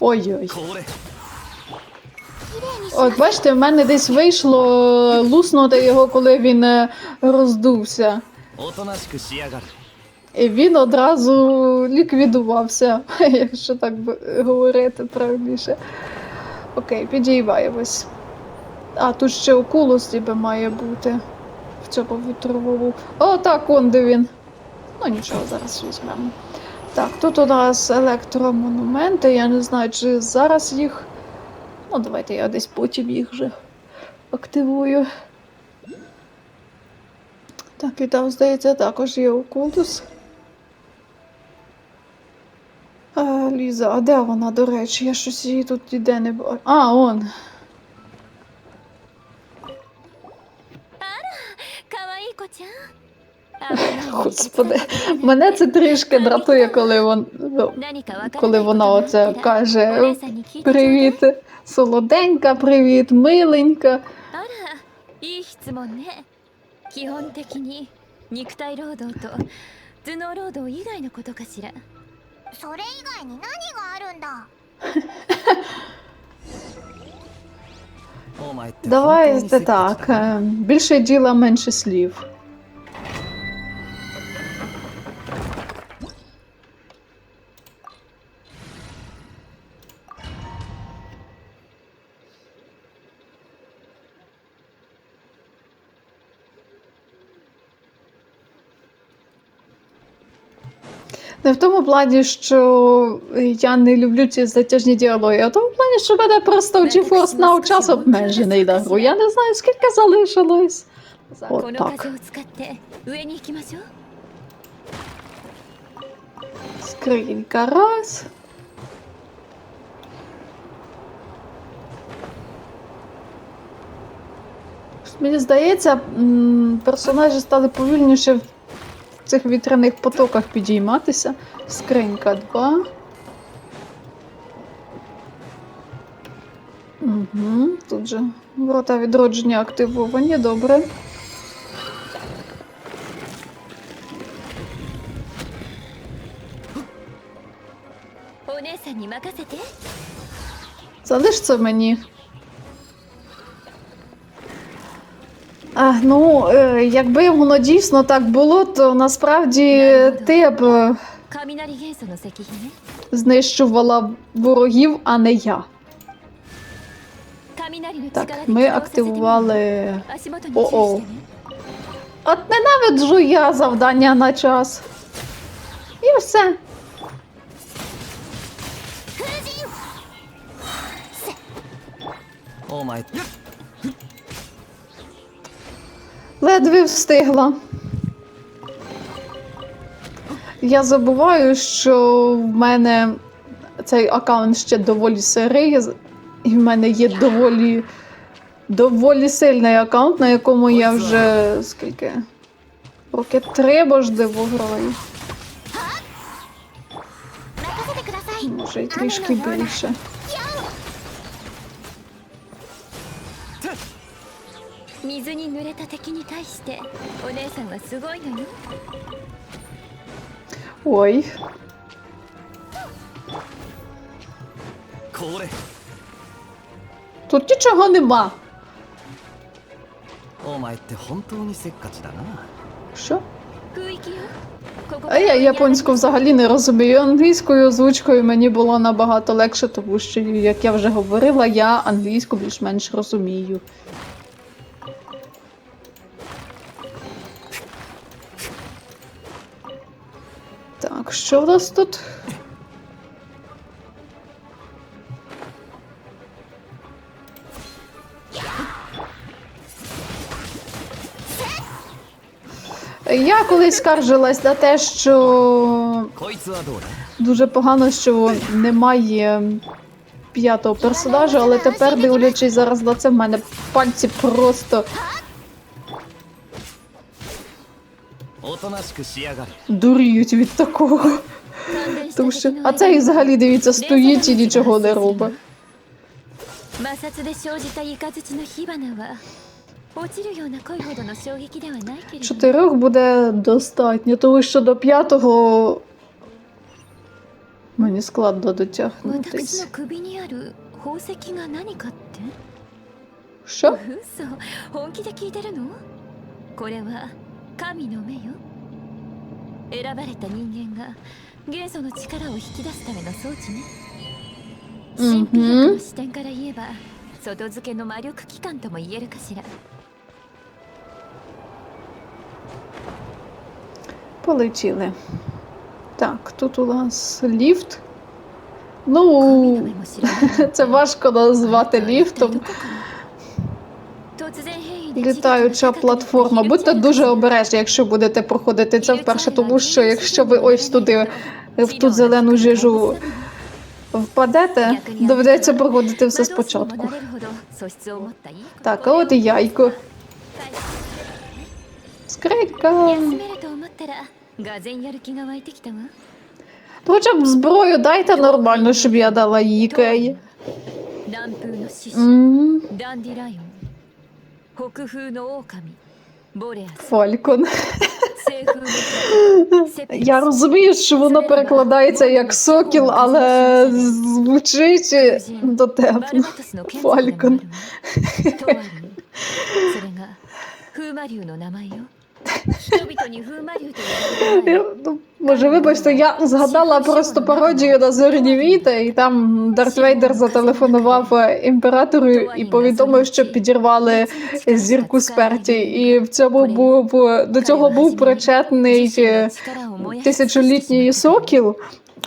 Ой-ой. От, бачите, в мене десь вийшло луснути його, коли він е, роздувся. І він одразу ліквідувався, якщо так говорити правильніше. Окей, підіймаємось. А тут ще окулус ніби має бути в цьому вітрову. О, так, он де він. Ну нічого, зараз візьмемо. Так, тут у нас електромонументи. Я не знаю, чи зараз їх. Ну, давайте я десь потім їх вже активую. Так, і там, здається, також є окулус. Ліза, а де вона, до речі? Я щось її тут ніде не бачу. А, он. Господи, мене це трішки дратує, коли вон, ну, коли вона оце каже Привіт, солоденька, привіт, миленька. Давайте так. Е, більше діла, менше слів. Не в тому плані, що я не люблю ці затяжні діалоги, а в тому плані, що мене просто в GeForce Now час обмежений на гру. Я не знаю, скільки залишилось. Отак. Скринька раз. Мені здається, персонажі стали повільніше цих вітряних потоках підійматися. Скринька 2. Угу, Тут же ворота відродження активовані, добре. Залиш це мені. Ну, е, якби воно дійсно так було, то насправді ти б е, знищувала ворогів, а не я. Так, ми активували. О-о. От ненавиджу я завдання на час. І все. О май ледве встигла. Я забуваю, що в мене цей аккаунт ще доволі сирий, і в мене є доволі доволі сильний аккаунт, на якому я вже скільки? Роки три бождиво граю. Може й трішки більше. 水に濡れた敵に対してお姉さんはすごいのよ Ой. これ Тут нічого нема. お前って本当にせっかちだな Що? 空域よここ А я японську взагалі не розумію. Англійською озвучкою мені було набагато легше, тому що, як я вже говорила, я англійську більш-менш розумію. Так, що в нас тут? Я колись скаржилась на те, що дуже погано, що немає п'ятого персонажа, але тепер, дивлячись зараз на це, в мене пальці просто おとなしくしやがる дуріють від такого. 感電した Тому 敵 що, の а це і взагалі дивіться, стоїть і нічого не робить. 摩擦で生じたイカズチの火花は落ちるような濃いほどの衝撃ではないけれど Чотирьох буде достатньо, тому що до п'ятого Мені складно 私 дотягнутись. の首にある宝石が何かって Що? 嘘本気で聞いてるのこれは神の目よ 選ばれた人間が元素の力を引き出すための装置ね神秘学の視点から言えば外付けの魔力機関とも言えるかしら Полетіли. Так, тут у нас ліфт. 神の Ну, 目も知らない це важко назвати 一体 ліфтом. літаюча платформа. Будьте дуже обережні, якщо будете проходити це вперше, тому що якщо ви ось туди в ту зелену жижу впадете, доведеться проходити все спочатку. Так, а от і яйко. Скринька. Хоча б зброю дайте нормально, щоб я дала їй кей. Mm -hmm. の獅子 М, ダンディライオン北風の狼ボレアス Фалькон. 西風の鳥セペ Я розумію, що воно перекладається як сокіл, але звучить バル дотепно. バトスの剣族でもあるわトワリンそれが風魔竜の名前よ Ну, Боже, вибачте, я згадала просто пародію на зорні віти, і там Дарт Вейдер зателефонував е, імператору і повідомив, що підірвали зірку сперті. І в цьому був е, до цього був причетний е, тисячолітній сокіл.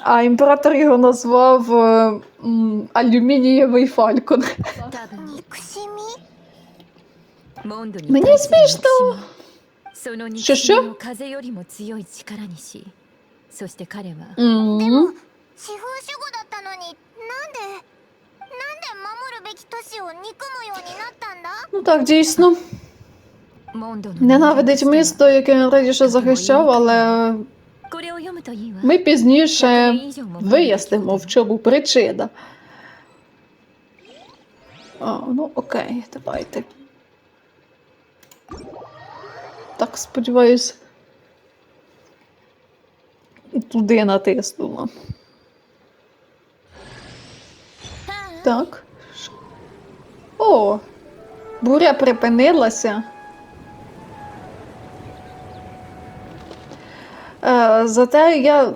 А імператор його назвав алюмінієвий фалькон. Мені смішно. その憎シュッシュしみを風よりも強い力にしそして彼は М. 司風守護だったのになんでなんで守るべき都市を憎むようになったんだ Ну так, дійсно. モンドの Ненавидить місто, яке він раніше захищав, але これを読むといいわ ми пізніше 100年以上も前の вияснимо, в чому причина. А, ну окей, давайте. Так, сподіваюсь. Туди натиснула. Так. О! Буря припинилася. Е, зате я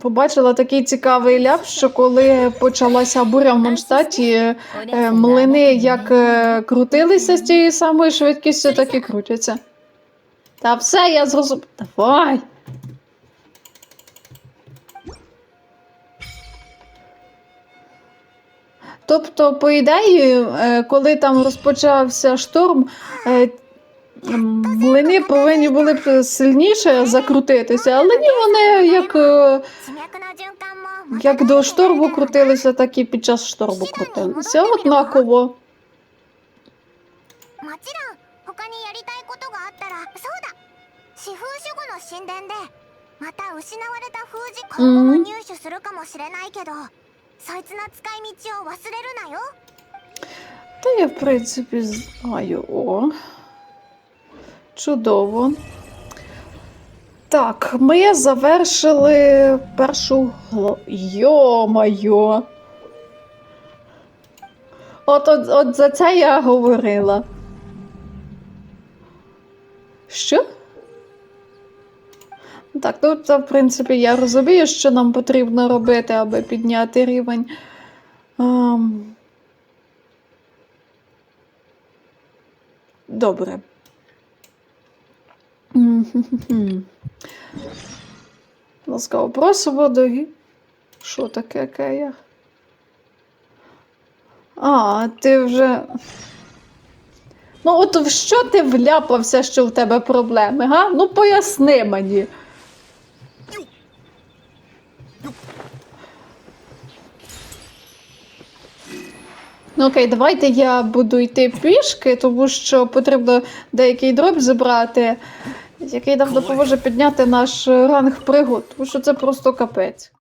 побачила такий цікавий ляп, що коли почалася буря в Монштаті, е, млини як е, крутилися з тією самою швидкістю, так і крутяться. Та все, я зрозумів. Давай. Тобто, по ідеї, е, коли там розпочався шторм, е, млини повинні були б сильніше закрутитися, але ні, вони як е, як до шторму крутилися, так і під час шторму крутилися. Однаково. 神殿でまた失われた封じ今後も入手するかもしれないけど、そいつの使い道を忘れるなよ Та я, в принципі, знаю. О. Чудово. Так, ми завершили першу главу. Йо-майо. От, от, от за це я говорила. Що? Так, ну це, в принципі, я розумію, що нам потрібно робити, аби підняти рівень. Ем, Добре. Ласкаво просимо до гі- Що таке Кея? А, ти вже. Ну, от в що ти вляпався, що в тебе проблеми, га? Ну поясни мені. Ну окей, давайте я буду йти пішки, тому що потрібно деякий дроб забрати, який нам допоможе підняти наш ранг пригод, тому що це просто капець.